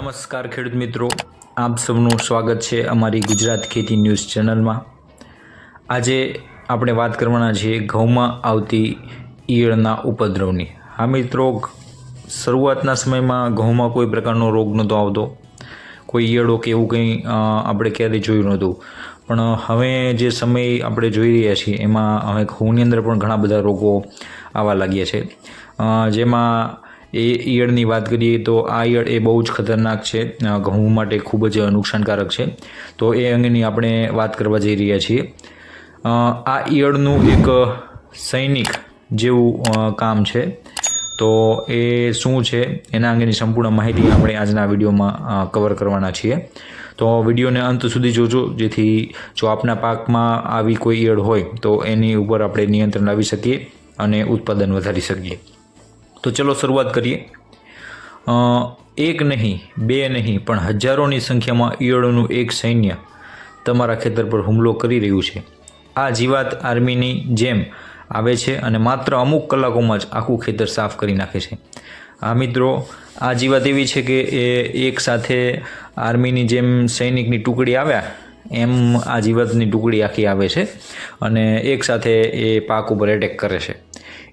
નમસ્કાર ખેડૂત મિત્રો, આપ સૌનું સ્વાગત છે અમારી ગુજરાત ખેતી ન્યૂઝ ચેનલમાં. આજે આપણે વાત કરવાના છીએ ઘઉંમાં આવતી ઈયળના ઉપદ્રવની. હા મિત્રો, શરૂઆતના સમયમાં ઘઉંમાં કોઈ પ્રકારનો રોગ નહોતો આવતો. કોઈ ઈયળો કે એવું કંઈ આપણે ક્યારેય જોયું નહોતું. પણ હવે જે સમય આપણે જોઈ રહ્યા છીએ, એમાં હવે ઘઉંની અંદર પણ ઘણા બધા રોગો આવવા લાગ્યા છે. જેમાં એ ઈયળની વાત કરીએ તો આ ઈયળ એ બહુ જ ખતરનાક છે. ઘઉં માટે ખૂબ જ નુકસાનકારક છે. તો એ અંગેની આપણે વાત કરવા જઈ રહ્યા છીએ. આ ઈયળનું એક સૈનિક જેવું કામ છે. તો એ શું છે? એના અંગેની સંપૂર્ણ માહિતી આપણે આજના વિડીયોમાં કવર કરવાના છીએ. તો વિડીયોને અંત સુધી જોજો. જેથી જો આપના પાકમાં આવી કોઈ ઈયળ હોય, તો એની ઉપર આપણે નિયંત્રણ લાવી શકીએ અને ઉત્પાદન વધારી શકીએ. તો ચલો શરૂઆત કરીએ. એક નહીં, બે નહીં, પણ હજારોની સંખ્યામાં ઈયળોનું એક સૈન્ય તમારા ખેતર પર હુમલો કરી રહ્યું છે. આ જીવાત આર્મીની જેમ આવે છે અને માત્ર અમુક કલાકોમાં જ આખું ખેતર સાફ કરી નાખે છે. આ મિત્રો, આ જીવાત એવી છે કે એ એક સાથે આર્મીની જેમ સૈનિકની ટુકડી આવ્યા, એમ આ જીવાતની ટુકડી આખી આવે છે અને એક સાથે એ પાક ઉપર એટેક કરે છે.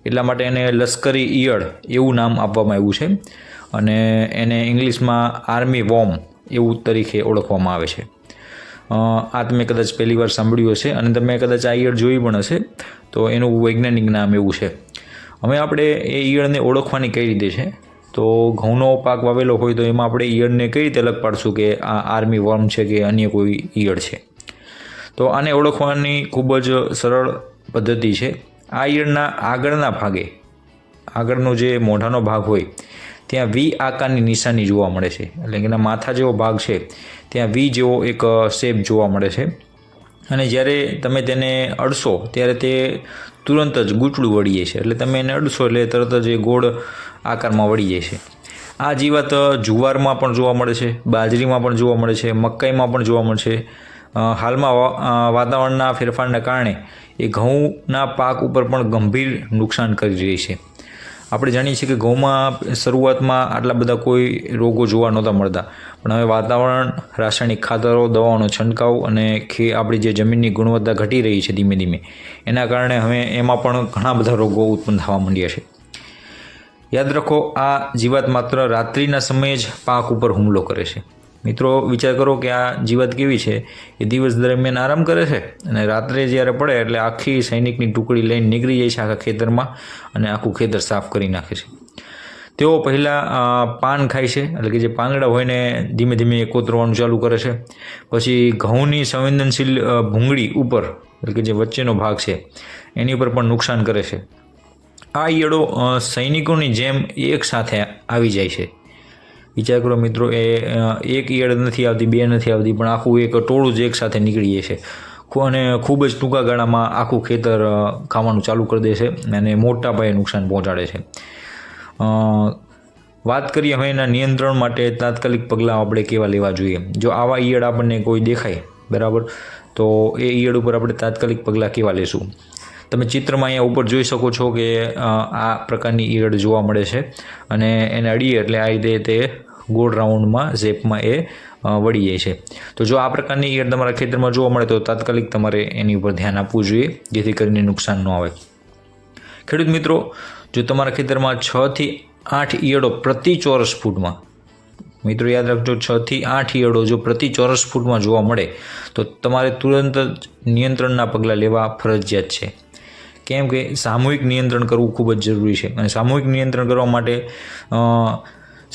એટલા માટે એને લશ્કરી ઈયળ એવું નામ આપવામાં આવ્યું છે. અને એને ઇંગ્લિશમાં આર્મી વોર્મ એવું તરીકે ઓળખવામાં આવે છે. આ તમે કદાચ પહેલી વાર સાંભળ્યું હશે અને તમે કદાચ આ ઈયળ જોઈ પણ હશે, તો એનું વૈજ્ઞાનિક નામ એવું છે. હવે આપણે એ ઈયળને ઓળખવાની કઈ રીતે છે? તો ઘઉંનો પાક વાવેલો હોય તો એમાં આપણે ઈયળને કઈ રીતે અલગ પાડશું કે આ આર્મી વર્મ છે કે અન્ય કોઈ ઈયળ છે? તો આને ઓળખવાની ખૂબ જ સરળ પદ્ધતિ છે. આ ઈયળના આગળના ભાગે આગળનો જે મોઢાનો ભાગ હોય ત્યાં વી આકારની નિશાની જોવા મળે છે. એટલે કે એના માથા જેવો ભાગ છે ત્યાં વી જેવો એક શેપ જોવા મળે છે. અને જ્યારે તમે તેને અડશો ત્યારે તે તુરંત જ ગૂંચળું વળી જાય છે. એટલે તમે એને અડશો એટલે તરત જ એ ગોળ આકારમાં વળી જાય છે. આ જીવાત જુવારમાં પણ જોવા મળે છે બાજરીમાં પણ જોવા મળે છે મકાઈમાં પણ જોવા મળે છે. અ, હાલમાં વાતાવરણના ફેરફારને કારણે એ ઘઉંના પાક ઉપર પણ ગંભીર નુકસાન કરી રહી છે. આપણે જાણીએ છીએ કે ઘઉંમાં શરૂઆતમાં આટલા બધા કોઈ રોગો જોવા નહોતા મળતા. પણ હવે વાતાવરણ, રાસાયણિક ખાતરો દવાઓનો છંટકાવ અને ખે, આપણી જે જમીનની ગુણવત્તા ઘટી રહી છે ધીમે ધીમે, એના કારણે હવે એમાં પણ ઘણા બધા રોગો ઉત્પન્ન થવા માંડ્યા છે. યાદ રાખો, આ જીવાત માત્ર રાત્રિના સમયે જ પાક ઉપર હુમલો કરે છે. મિત્રો, વિચાર કરો કે આ જીવાત કેવી છે? એ દિવસ દરમિયાન આરામ કરે છે? અને રાત્રે જ્યારે પડે એટલે આખી સૈનિકની ટુકડી લઈને નીકળી જાય છે આખા ખેતરમાં અને આખું ખેતર સાફ કરી નાખે છે. તેઓ પહેલાં પાન ખાય છે. એટલે કે જે પાંદડા હોય ને, ધીમે ધીમે કોતરવાનું ચાલુ કરે છે. પછી ઘઉંની સંવેદનશીલ ભૂંગળી ઉપર, એટલે કે જે વચ્ચેનો ભાગ છે, એની ઉપર પણ નુકસાન કરે છે. આ ઈયળો સૈનિકોની જેમ એક સાથે આવી જાય છે. વિચાર કરો મિત્રો, એ એક ઈયળ નથી આવતી, બે નથી આવતી, પણ આખું એક ટોળું જ એક સાથે નીકળી જશે. અને ખૂબ જ ટૂંકા ગાળામાં આખું ખેતર ખાવાનું ચાલુ કરી દે છે અને મોટા પાયે નુકસાન પહોંચાડે છે. વાત કરીએ હવે એના નિયંત્રણ માટે તાત્કાલિક પગલાં આપણે કેવા લેવા જોઈએ? જો આવા ઈયળ આપણને કોઈ દેખાય, બરાબર, તો એ ઈયળ ઉપર આપણે તાત્કાલિક પગલાં કેવા લેશું? તમે ચિત્રમાં અહીંયા ઉપર જોઈ શકો છો કે આ પ્રકારની ઈયળ જોવા મળે છે અને એને અડીએ એટલે આ રીતે તે ગોળ રાઉન્ડમાં ઝેપમાં એ વળી જાય છે. તો જો આ પ્રકારની ઈયળ તમારા ખેતરમાં જોવા મળે તો તાત્કાલિક તમારે એની ઉપર ધ્યાન આપવું જોઈએ, જેથી કરીને નુકસાન ન આવે. ખેડૂત મિત્રો, જો તમારા ખેતરમાં છ થી આઠ ઈયળો પ્રતિ ચોરસ ફૂટમાં, મિત્રો યાદ રાખજો છ થી આઠ ઈયળો જો પ્રતિ ચોરસ ફૂટમાં જોવા મળે, તો તમારે તુરંત જ નિયંત્રણના પગલાં લેવા ફરજિયાત છે. કેમ કે સામૂહિક નિયંત્રણ કરવું ખૂબ જ જરૂરી છે. અને સામૂહિક નિયંત્રણ કરવા માટે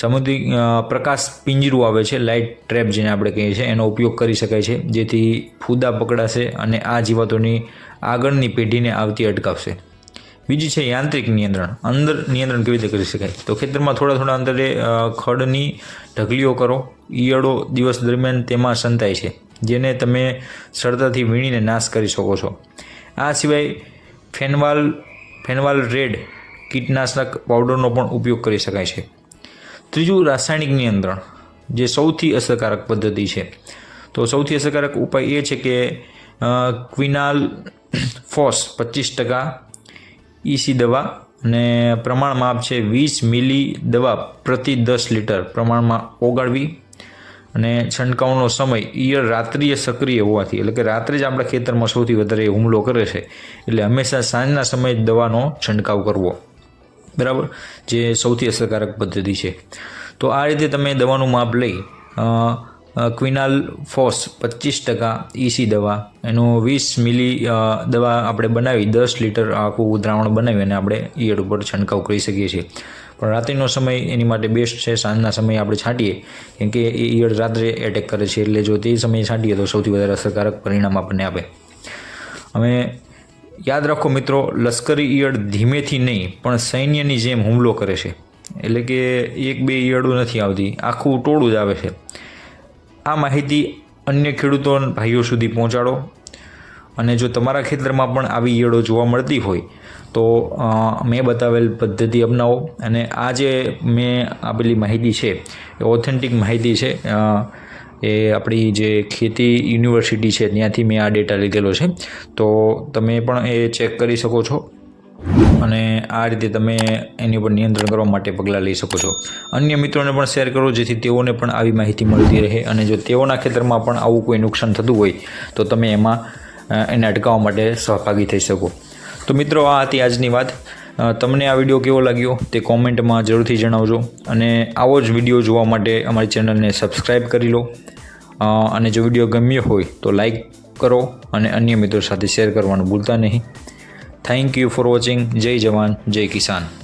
અ, પ્રકાશ પિંજરું આવે છે લાઇટ ટ્રેપ જેને આપણે કહીએ છીએ એનો ઉપયોગ કરી શકાય છે જેથી ફૂદા પકડાશે અને આ જીવાતોની આગળની પેઢીને આવતી અટકાવશે. બીજી છે યાંત્રિક નિયંત્રણ. અંદર નિયંત્રણ કેવી રીતે કરી શકાય? તો ખેતરમાં થોડા થોડા અંતરે ખડની ઢગલીઓ કરો. ઈયળો દિવસ દરમિયાન તેમાં સંતાય છે જેને તમે સરળતાથી વીણીને નાશ કરી શકો છો. આ સિવાય ફેનવાલ ફેનવાલ રેડ કીટનાશક પાવડરનો પણ ઉપયોગ કરી શકાય છે. ત્રીજું રાસાયણિક નિયંત્રણ, જે સૌથી અસરકારક પદ્ધતિ છે. તો સૌથી અસરકારક ઉપાય એ છે કે ક્વિનાલ ફોસ પચીસ ટકા ઈસી દવા અને પ્રમાણ માપ છે વીસ મિલી દવા પ્રતિ દસ લીટર પ્રમાણમાં ઓગાળવી અને છંટકાવનો સમય ઈયળ રાત્રિએ સક્રિય હોવાથી, એટલે કે રાત્રે જ આપણા ખેતરમાં સૌથી વધારે હુમલો કરે છે, એટલે હંમેશા સાંજના સમયે દવાનો છંટકાવ કરવો. બરાબર? જે સૌથી અસરકારક પદ્ધતિ છે. તો આ રીતે તમે દવાનું માપ લઈ ક્વિનાલ ફોસ પચીસ ટકા ઈસી દવા, એનું વીસ મિલી દવા આપણે બનાવી, દસ લીટર આખું દ્રાવણ બનાવી અને આપણે ઈયળ ઉપર છંટકાવ કરી શકીએ છીએ. પણ રાત્રિનો સમય એની માટે બેસ્ટ છે, સાંજના સમયે આપણે છાંટીએ, કેમ કે એ ઈયળ રાત્રે એટેક કરે છે, એટલે જો તે સમયે છાંટીએ તો સૌથી વધારે અસરકારક પરિણામ આપણને આપે. હવે યાદ રાખો મિત્રો, લશ્કરી ઈયળ ધીમેથી નહીં, પણ સૈન્યની જેમ હુમલો કરે છે. એટલે કે એક બે ઈયળો નથી આવતી, આખું ટોળું જ આવે છે. આ માહિતી અન્ય ખેડૂતો ભાઈઓ સુધી પહોંચાડો. અને જો તમારા ખેતરમાં પણ આવી ઈયળો જોવા મળતી હોય, તો મેં બતાવેલ પદ્ધતિ અપનાવો. અને આ જે મેં આપેલી માહિતી છે, એ ઓથેન્ટિક માહિતી છે. એ આપણી જે ખેતી યુનિવર્સિટી છે, ત્યાંથી મેં આ ડેટા લીધેલો છે. તો તમે પણ એ ચેક કરી શકો છો અને આ રીતે તમે એની ઉપર નિયંત્રણ કરવા માટે પગલાં લઈ શકો છો. અન્ય મિત્રોને પણ શેર કરો, જેથી તેઓને પણ આવી માહિતી મળતી રહે અને જો તેઓના ખેતરમાં પણ આવું કોઈ નુકસાન થતું હોય, તો તમે એમાં એને અટકાવવા માટે સહભાગી થઈ શકો. તો મિત્રો, આ હતી આજની વાત. તમને આ વીડિયો કેવો લાગ્યો તે કોમેન્ટમાં જરૂરથી જણાવજો અને આવો જ વીડિયો જોવા માટે અમારી ચેનલને સબસ્ક્રાઈબ કરી લો. અને જો વીડિયો ગમ્યો હોય તો લાઈક કરો અને અન્ય મિત્રો સાથે શેર કરવાનું ભૂલતા નહીં. થેન્ક યુ ફોર વોચિંગ જય જવાન, જય કિસાન.